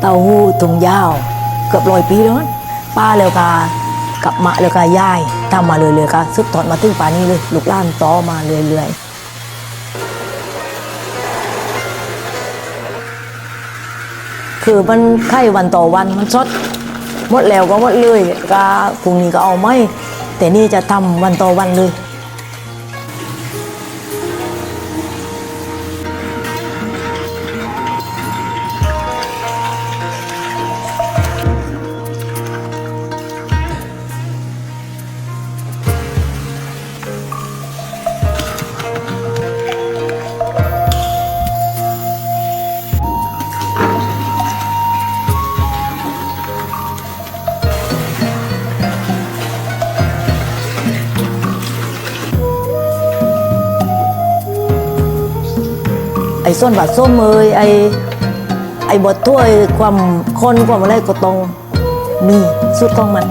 เต้าหู้ถุงยาว เกือบร้อยปีแล้ว ป้าแล้วก็กลับมาแล้วก็ยายทำมาเลยเลยค่ะสุดทอดมาถึงป่านี้เลย ลูกล้านต่อมาเรื่อยๆคือมันไข่วันต่อวันมันสดหมดแล้วก็หมดเลยก็พรุ่งนี้ก็เอาไม่ แต่นี่จะทำวันต่อวันเลย ไอ้ส้นบาดส้มเอยไอ้ไอ้บทถ้วยความคนความอะไรก็ต้องมีสุดของมัน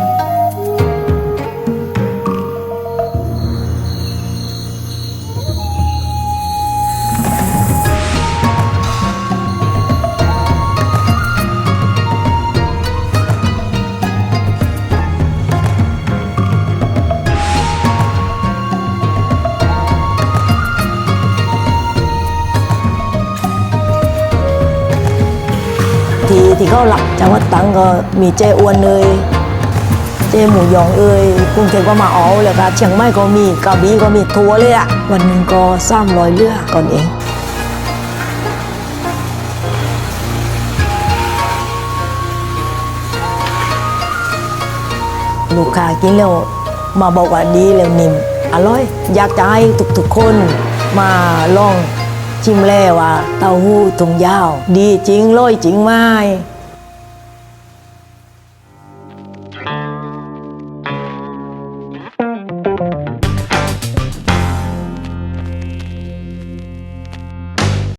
ที่ที่เขาหลักจังหวัดตังก็มีเจอ้วนเลย เจหมูหยองเอ่ยกรุงเทพก็มาเอาแล้วก็เชียงใหม่ก็มีกระบี่ก็มีทัวเลยอะวันหนึ่งก็สร้ามร้อยเรือก่อนเองลูกค้ากินแล้วมาบอกว่าดีแล้วนิ่มอร่อย อยากจะให้ทุกๆคนมาลอง ชิมแล้วว่าเต้าหู้ถุงยาว ดีจริงร้อยจริงไม่